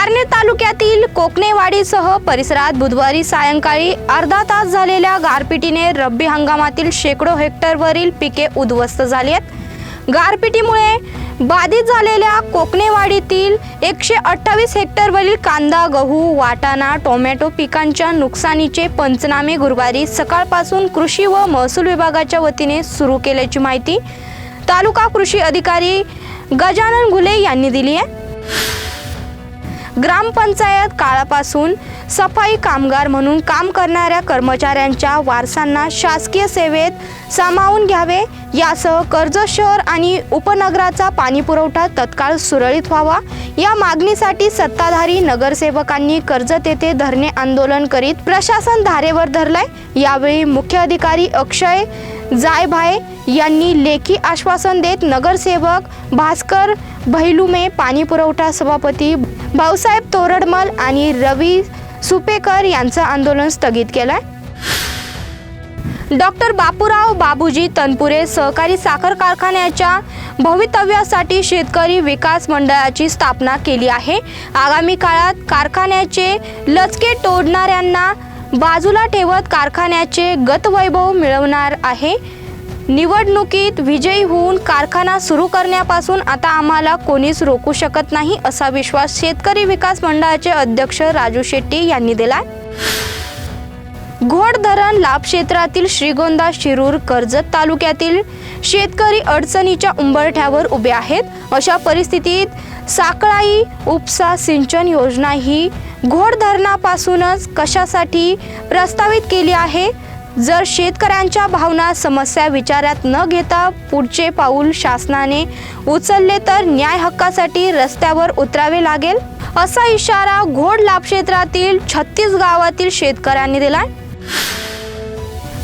पारनेर तालुक्यातील कोकणेवाडीसह परिसरात बुधवारी सायंकाळी अर्धा तास झालेल्या गारपिटीने रब्बी हंगामातील शेकडो हेक्टरवरील पिके उद्ध्वस्त झाली आहेत. गारपिटीमुळे बाधित झालेल्या कोकणेवाडीतील एकशे अठ्ठावीस हेक्टरवरील कांदा गहू वाटाणा टोमॅटो पिकांच्या नुकसानीचे पंचनामे गुरुवारी सकाळपासून कृषी व महसूल विभागाच्या वतीने सुरू केल्याची माहिती तालुका कृषी अधिकारी गजानन घुले यांनी दिली आहे. ग्रामपंचायत काळापासून सफाई कामगार म्हणून काम करणाऱ्या कर्मचाऱ्यांच्या वारसांना शासकीय सेवेत सामावून घ्यावे. यासह कर्जत शहर आणि उपनगराचा पाणीपुरवठा तत्काळ सुरळीत व्हावा. या मागणीसाठी सत्ताधारी नगरसेवकांनी कर्जत येथे धरणे आंदोलन करीत प्रशासन धारेवर धरलंय. यावेळी मुख्य अधिकारी अक्षय जायभाय यांनी लेखी आश्वासन देत नगरसेवक भास्कर भैलुमे पाणी पुरवठा सभापती भाऊसाहेब तोरडमल आणि रवी सुपेकर यांचं आंदोलन स्थगित केलंय. डॉक्टर बापूराव बाबूजी तनपुरे सहकारी साखर कारखान्याच्या भवितव्यासाठी शेतकरी विकास मंडळाची स्थापना केली आहे. आगामी काळात कारखान्याचे लचके तोडणाऱ्यांना बाजूला ठेवत कारखान्याचे गतवैभव मिळवणार आहे. निवडणुकीत विजयी होऊन कारखाना सुरू करण्यापासून आता आम्हाला कोणीच रोखू शकत नाही असा विश्वास शेतकरी विकास मंडळाचे अध्यक्ष राजू शेट्टी यांनी दिलाय. घोड धरण लाभ क्षेत्रातील श्रीगोंदा शिरूर कर्जत तालुक्यातील शेतकरी अडचणीच्या उंबरठ्यावर उभे आहेत. अशा परिस्थितीत साकळाई उपसा सिंचन योजना ही घोड धरणापासूनच कशासाठी प्रस्तावित केली आहे? जर शेतकऱ्यांच्या भावना समस्या विचारात न घेता पुढचे पाऊल शासनाने उचलले तर न्याय हक्कासाठी रस्त्यावर उतरावे लागेल? असा इशारा घोड लाभ क्षेत्रातील छत्तीस गावातील शेतकऱ्यांनी दिलाय.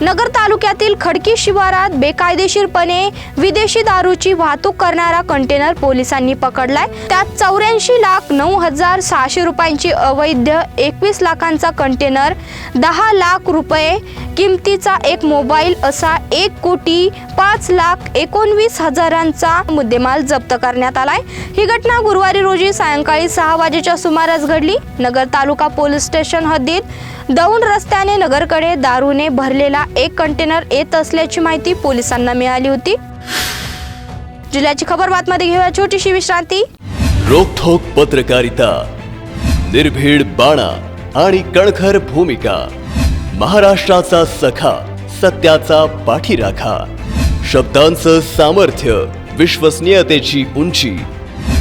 नगर तालुक्यातील खडकी शिवारात बेकायदेशीरपणे विदेशी दारूची वाहतूक करणारा कंटेनर पोलिसांनी पकडलाय. त्यात चौऱ्याऐंशी लाख नऊ हजार सहाशे रुपयांची अवैध एकवीस लाखांचा कंटेनर दहा लाख रुपये किमतीचा एक मोबाईल असा एक कोटी पाच लाख एकोणवीस हजारांचा मुद्देमाल जप्त करण्यात आलाय. ही घटना गुरुवारी रोजी सायंकाळी सहा वाजेच्या सुमारास घडली. नगर तालुका पोलीस स्टेशन हद्दीत दौंड रस्त्याने नगरकडे दारूने भरलेला एक कंटेनर येत असल्याची माहिती पोलिसांना मिळाली होती. जिल्ह्याची खबर बातमध्ये घेऊया. छोटीशी विश्रांती. रोखोक पत्रकारिता निर्भीड बाणा आणि कणखर भूमिका महाराष्ट्राचा सखा सत्याचा पाठीराखा शब्दांचं सामर्थ्य विश्वसनीयतेची उंची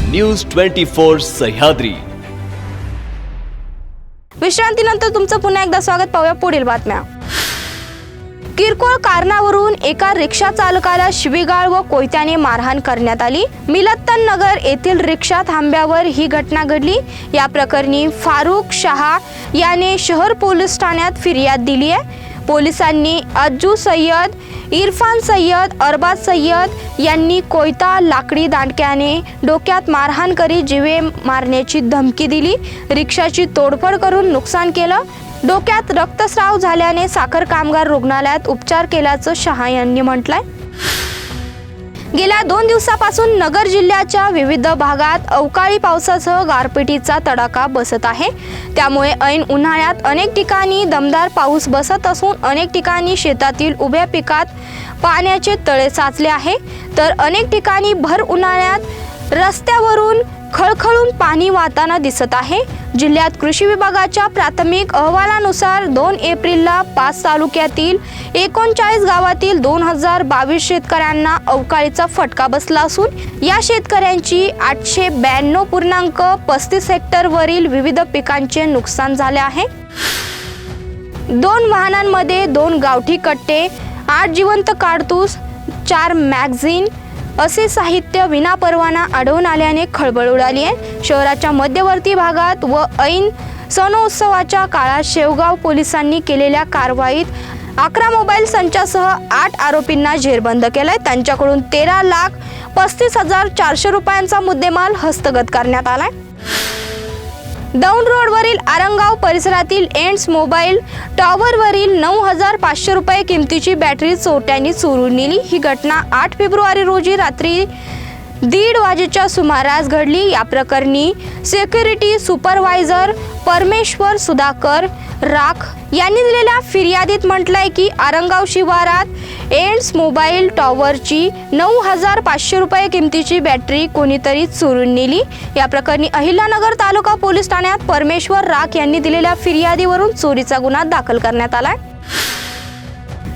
न्यूज ट्वेंटी फोर सह्याद्री. विश्रांतीनंतर तुमचं पुन्हा एकदा स्वागत. पाहूया पुढील बातम्या. किरकोळ कारणावरून एका रिक्षा चालकाला शिवीगाळ व कोयत्याने मारहाण करण्यात आली. मिलत्तन नगर येथील रिक्षा थांब्यावर ही घटना घडली. या प्रकरणी फारुख शहा याने शहर पोलीस ठाण्यात फिर्याद दिली आहे. पोलिसांनी अज्जू सय्यद इरफान सय्यद अरबाज सय्यद यांनी कोयता लाकडी दांडक्याने डोक्यात मारहाण करीत जिवे मारण्याची धमकी दिली. रिक्षाची तोडफोड करून नुकसान केलं. डोक्यात रक्तस्राव झाल्याने साखर कामगार रुग्णालयात उपचार केल्याचं शहा यांनी म्हटलंय. गेल्या दोन दिवसापासून नगर जिल्ह्याच्या विविध भागात अवकाळी पावसासह गारपिटीचा तडाखा बसत आहे. त्यामुळे ऐन उन्हाळ्यात अनेक ठिकाणी दमदार पाऊस बसत असून अनेक ठिकाणी शेतातील उभ्या पिकात पाण्याचे तळे साचले आहे. तर अनेक ठिकाणी भर उन्हाळ्यात रस्त्यावरून खळखळून पाणी वाहताना दिसत आहे. जिल्ह्यात कृषी विभागाच्या प्राथमिक अहवालानुसार दोन एप्रिलला पाच तालुक्यातील एकोणचाळीस गावातील दोन हजार बावीस शेतकऱ्यांना अवकाळीचा फटका बसला असून या शेतकऱ्यांची आठशे ब्याण्णव पूर्णांक पस्तीस हेक्टरवरील विविध पिकांचे नुकसान झाले आहे. दोन वाहनांमध्ये दोन गावठी कट्टे आठ जिवंत काडतूस चार मॅगझिन असे साहित्य विनापरवाना आढळून आल्याने खळबळ उडाली आहे. शहराच्या मध्यवर्ती भागात व ऐन सणोत्सवाच्या काळात शेवगाव पोलिसांनी केलेल्या कारवाईत अकरा मोबाईल संचासह आठ आरोपींना जेरबंद केलाय. त्यांच्याकडून तेरा लाख पस्तीस हजार चारशे रुपयांचा मुद्देमाल हस्तगत करण्यात आलाय. दौंड रोडवरील आरंगाव परिसरातील एंड्स मोबाईल टॉवरवरील नऊ हजार पाचशे रुपये किमतीची बॅटरी चोरट्यांनी चोरून नेली. ही घटना आठ फेब्रुवारी रोजी रात्री दीड वाजेच्या सुमारास घडली. या प्रकरणी सेक्युरिटी सुपरवायझर परमेश्वर सुधाकर राख यांनी दिलेल्या फिर्यादीत म्हटलंय की आरंगाव शिवारात एंड्स मोबाईल टॉवरची नऊ हजार पाचशे रुपये किमतीची बॅटरी कोणीतरी चोरून नेली. या प्रकरणी अहिल्यानगर तालुका पोलीस ठाण्यात परमेश्वर राख यांनी दिलेल्या फिर्यादीवरून चोरीचा गुन्हा दाखल करण्यात आलाय.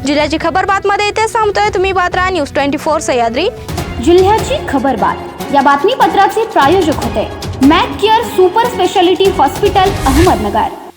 जिल्ह्याची खबर बातमध्ये इथे सांगतोय तुम्ही बात्रा न्यूज ट्वेंटी फोर सह्याद्री. जिल्ह्याची खबरबात या बातमीपत्राचे प्रायोजक होते. Mac care super speciality hospital Ahmednagar.